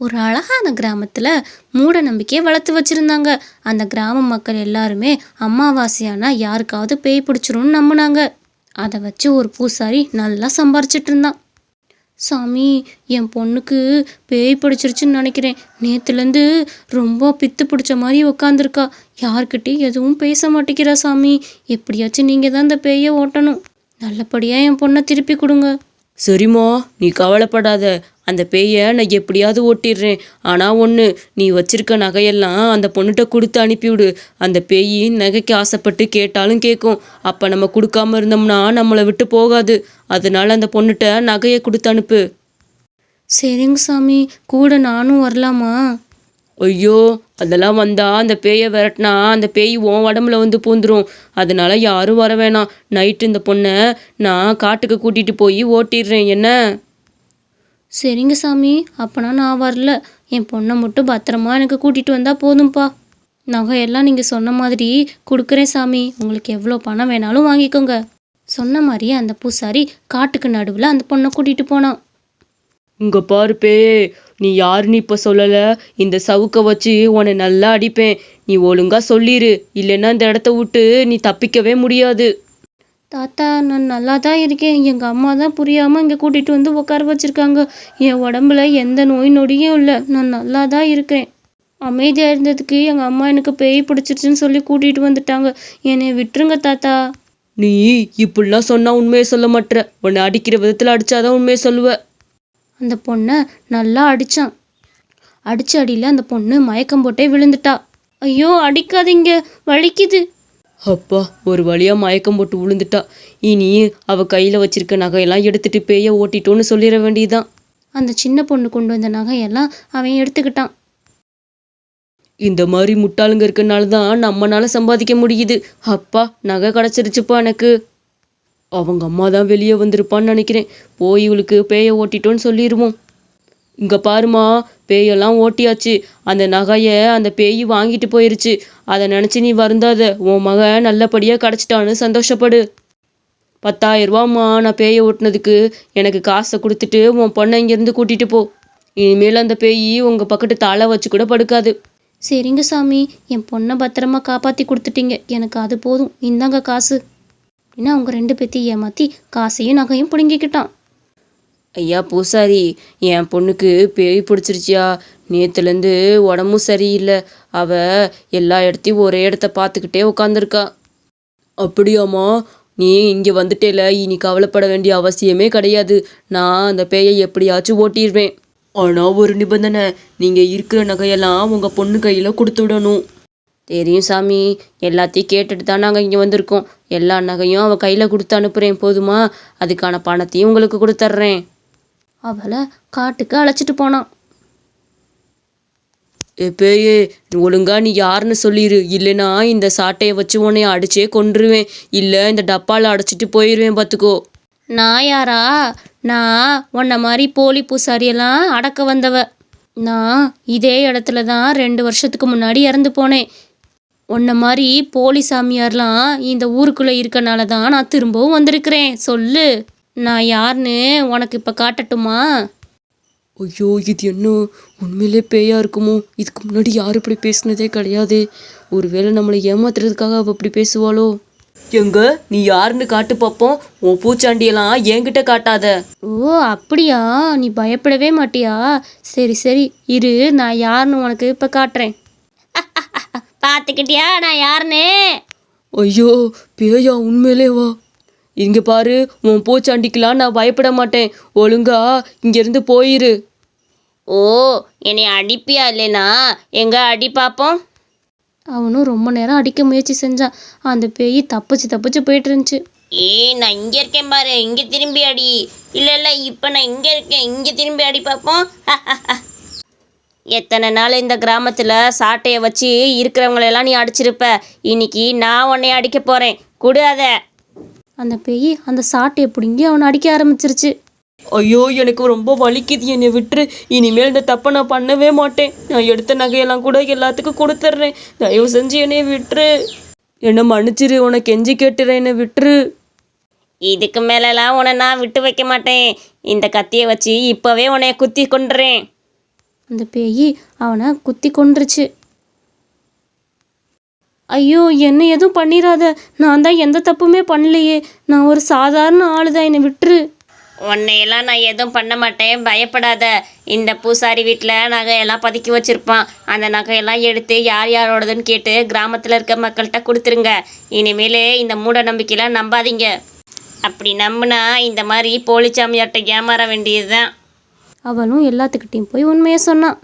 ஒரு அழகான கிராமத்தில் மூட நம்பிக்கையை வளர்த்து வச்சுருந்தாங்க. அந்த கிராம மக்கள் எல்லாருமே அமாவாசையானா யாருக்காவது பேய் பிடிச்சிரும்னு நம்பினாங்க. அதை வச்சு ஒரு பூசாரி நல்லா சம்பாரிச்சிட்டு இருந்தான். சாமி என் பொண்ணுக்கு பேய் பிடிச்சிருச்சுன்னு நினைக்கிறேன். நேற்றுலேருந்து ரொம்ப பித்து பிடிச்ச மாதிரி உக்காந்துருக்கா. யார்கிட்டையும் எதுவும் பேச மாட்டேங்கிறா சாமி. எப்படியாச்சும் நீங்கள் தான் இந்த பேயை ஓட்டணும். நல்லபடியாக என் பொண்ணை திருப்பி கொடுங்க. சரிம்மா நீ கவலைப்படாத. அந்த பேயை நான் எப்படியாவது ஓட்டிடுறேன். ஆனால் ஒன்று நீ வச்சிருக்க நகையெல்லாம் அந்த பொண்ணுகிட்ட கொடுத்து அனுப்பிவிடு. அந்த பேய் நகைக்கு ஆசைப்பட்டு கேட்டாலும் கேட்கும் அப்போ நம்ம கொடுக்காம இருந்தோம்னா நம்மளை விட்டு போகாது. அதனால அந்த பொண்ணுகிட்ட நகையை கொடுத்து அனுப்பு. சரிங்க சாமி கூட நானும் வரலாமா? ஐயோ அதெல்லாம் வந்தா அந்த பேயை விரட்டினா அந்த பேய் உன் உடம்புல வந்து பூந்துரும். அதனால யாரும் வர வேணாம். நைட்டு இந்த பொண்ணை நான் காட்டுக்கு கூட்டிட்டு போய் ஓட்டிடுறேன். என்ன? சரிங்க சாமி அப்போனா நான் வரல. என் பொண்ணை மட்டும் பத்திரமா எனக்கு கூட்டிகிட்டு வந்தால் போதும்ப்பா நகையெல்லாம் நீங்கள் சொன்ன மாதிரி கொடுக்குறேன் சாமி. உங்களுக்கு எவ்வளோ பணம் வேணாலும் வாங்கிக்கோங்க. சொன்ன மாதிரியே அந்த பூசாரி காட்டுக்கு நடுவில் அந்த பொண்ணை கூட்டிகிட்டு போனான். இங்கே பாருப்பே நீ யாருன்னு இப்போ சொல்லலை. இந்த சவுக்கை வச்சு உன்னை நல்லா அடிப்பேன். நீ ஒழுங்காக சொல்லிடு இல்லைன்னா இந்த இடத்த விட்டு நீ தப்பிக்கவே முடியாது. தாத்தா நான் நல்லா தான் இருக்கேன். எங்கள் அம்மா தான் புரியாமல் இங்கே கூட்டிகிட்டு வந்து உட்கார வச்சுருக்காங்க. என் உடம்புல எந்த நோய் நொடியும் இல்லை. நான் நல்லா தான் இருக்கிறேன் அமைதியாக இருந்ததுக்கு எங்கள் அம்மா எனக்கு பேய் பிடிச்சிருச்சுன்னு சொல்லி கூட்டிகிட்டு வந்துட்டாங்க. என்னை விட்டுருங்க தாத்தா. நீ இப்படிலாம் சொன்னா உண்மையை சொல்ல மாட்ற. உன்னை அடிக்கிற விதத்துல அடிச்சாதான் உண்மையை சொல்லுவ. அந்த பொண்ணை நல்லா அடிச்சான். அடிச்ச அடியில் அந்த பொண்ணு மயக்கம் போட்டே விழுந்துட்டா. ஐயோ அடிக்காதீங்க. வலிக்குது. அப்பா ஒரு வழியா மயக்கம் போட்டு விழுந்துட்டா இனி அவ கையில வச்சிருக்க நகையெல்லாம் எடுத்துட்டு பேய ஓட்டிட்டோன்னு சொல்லிட வேண்டியதுதான். அந்த சின்ன பொண்ணு கொண்டு வந்த நகையெல்லாம் அவன் எடுத்துக்கிட்டான். இந்த மாதிரி முட்டாளுங்க இருக்கனால தான் நம்மனால சம்பாதிக்க முடியுது. அப்பா நகை கிடச்சிருச்சுப்பா எனக்கு. அவங்க அம்மா தான் வெளியே வந்திருப்பான்னு நினைக்கிறேன். போய் இவளுக்கு பேயை ஓட்டிட்டோன்னு சொல்லிடுவோம் இங்கே பாருமா பேயெல்லாம் ஓட்டியாச்சு. அந்த நகையை அந்த பேய் வாங்கிட்டு போயிருச்சு. அதை நினச்சி நீ வருந்தாத. உன் மகன் நல்லபடியாக கிடச்சிட்டான்னு சந்தோஷப்படு. பத்தாயிரரூவாம்மா நான் பேயை ஓட்டினதுக்கு. எனக்கு காசை கொடுத்துட்டு உன் பொண்ணை இங்கேருந்து கூட்டிகிட்டு போ. இனிமேல் அந்த பேய் உங்கள் பக்கத்து தலை வச்சு கூட படுக்காது. சரிங்க சாமி. என் பொண்ணை பத்திரமா காப்பாற்றி கொடுத்துட்டீங்க. எனக்கு அது போதும். இந்தாங்க காசு. ஏன்னா அவங்க ரெண்டு பேத்தையும் ஏமாற்றி காசையும் நகையும் பிடுங்கிக்கிட்டான். ஐயா பூசாரி என் பொண்ணுக்கு பேய் பிடிச்சிருச்சியா? நேத்துலேருந்து உடம்பும் சரியில்லை. அவ எல்லா இடத்தையும் ஒரே இடத்த பார்த்துக்கிட்டே உட்காந்துருக்கா அப்படியாம்மா நீ இங்கே வந்துட்டேல இனி கவலைப்பட வேண்டிய அவசியமே கிடையாது. நான் அந்த பேயை எப்படியாச்சும் ஓட்டிடுவேன். ஆனால் ஒரு நிபந்தனை நீங்கள் இருக்கிற நகையெல்லாம் உங்கள் பொண்ணு கையில் கொடுத்து விடணும். தெரியும் சாமி எல்லாத்தையும் கேட்டுட்டு தான் நாங்கள் இங்கே வந்திருக்கோம். எல்லா நகையும் அவள் கையில் கொடுத்து அனுப்புகிறேன் போதுமா? அதுக்கான பணத்தையும் உங்களுக்கு கொடுத்துட்றேன் அவளை காட்டுக்கு அழைச்சிட்டு போனான். பேயே ஒழுங்கா நீ யாருன்னு சொல்லிடு இல்லைன்னா இந்த சாட்டையை வச்சு உன்னை அடிச்சே கொன்றுவேன். இல்லை இந்த டப்பாவில் அடைச்சிட்டு போயிடுவேன் பார்த்துக்கோ நான் யாரா? நான் உன்னை மாதிரி போலி பூசாரியெல்லாம் அடக்க வந்தவ. நான் இதே இடத்துல தான் ரெண்டு வருஷத்துக்கு முன்னாடி இறந்து போனேன். உன்னை மாதிரி போலி சாமியார்லாம் இந்த ஊருக்குள்ளே இருக்கனால தான் நான் திரும்பவும் வந்திருக்கிறேன். சொல்லு. நான் யாருன்னு உனக்கு இப்போ காட்டட்டுமா? ஐயோ இது என்ன? உண்மையிலே பேயா இருக்குமோ? இதுக்கு முன்னாடி யாரும் இப்படி பேசுனதே கிடையாதே. ஒருவேளை நம்மளை ஏமாத்துறதுக்காக அவள் அப்படி பேசுவாளோ? எங்க? நீ யாருன்னு காட்டு பார்ப்போம் உன் பூச்சாண்டியெல்லாம் என்கிட்ட காட்டாத. ஓ அப்படியா? நீ பயப்படவே மாட்டியா? சரி சரி. இரு நான் யாருன்னு உனக்கு இப்போ காட்டுறேன். பார்த்துக்கிட்டியா நான் யாருன்னு ஐயோ பேயா உண்மையிலே வா. இங்க பாரு உன் பூச்சாண்டிக்கெல்லாம் நான் பயப்பட மாட்டேன். ஒழுங்கா இங்கிருந்து போயிரு. ஓ என்னை அடிப்பியா இல்லைனா? எங்க அடி பார்ப்போம் அவனும் ரொம்ப நேரம் அடிக்க முயற்சி செஞ்சான். அந்த பேய் தப்பிச்சு தப்பிச்சு போயிட்டு இருந்துச்சு. ஏய் நான் இங்க இருக்கேன் பாரு இங்க திரும்பி அடி. இல்ல இல்ல இப்ப நான் இங்க இருக்கேன் இங்க திரும்பி அடி பார்ப்போம் எத்தனை நாள் இந்த கிராமத்துல சாட்டையை வச்சு இருக்கிறவங்களெல்லாம் நீ அடிச்சிருப்ப? இன்னைக்கு நான் உன்னை அடிக்க போறேன். கொடு அத. அந்த பேய் அந்த சாட்டையை பிடுங்கி அவனை அடிக்க ஆரம்பிச்சிருச்சு. ஐயோ எனக்கு ரொம்ப வலிக்குது. என்னை விட்டுரு. இனிமேல் இந்த தப்பை நான் பண்ணவே மாட்டேன். நான் எடுத்த நகையெல்லாம் கூட எல்லாத்துக்கும் கொடுத்துட்றேன் தயவு செஞ்சு என்னை விட்டுரு. என்னை மன்னிச்சிரு. உனக்கு கெஞ்சி கேட்டுறேன். என்னை விட்டுரு. இதுக்கு மேலலாம் உன்னை நான் விட்டு வைக்க மாட்டேன். இந்த கத்தியை வச்சு இப்பவே உன்னைய குத்தி கொண்டுறேன் அந்த பேய் அவனை குத்தி கொன்றுச்சு. ஐயோ என்ன எதுவும் பண்ணிடாத நான் தான் எந்த தப்புமே பண்ணலையே. நான் ஒரு சாதாரண ஆளு தான் என்னை விட்டுரு. உன்னையெல்லாம் நான் எதுவும் பண்ண மாட்டேன். பயப்படாத. இந்த பூசாரி வீட்டில் நகையெல்லாம் பதுக்கி வச்சுருப்பான். அந்த நகையெல்லாம் எடுத்து யார் யாரோடதுன்னு கேட்டு கிராமத்தில் இருக்க மக்கள்கிட்ட கொடுத்துருங்க. இனிமேல் இந்த மூட நம்பிக்கையெல்லாம் நம்பாதீங்க. அப்படி நம்பினா இந்த மாதிரி போலிச்சாமியார்கிட்ட ஏமாற வேண்டியது தான் அவளும் எல்லாத்துக்கிட்டையும் போய் உண்மையை சொன்னான்.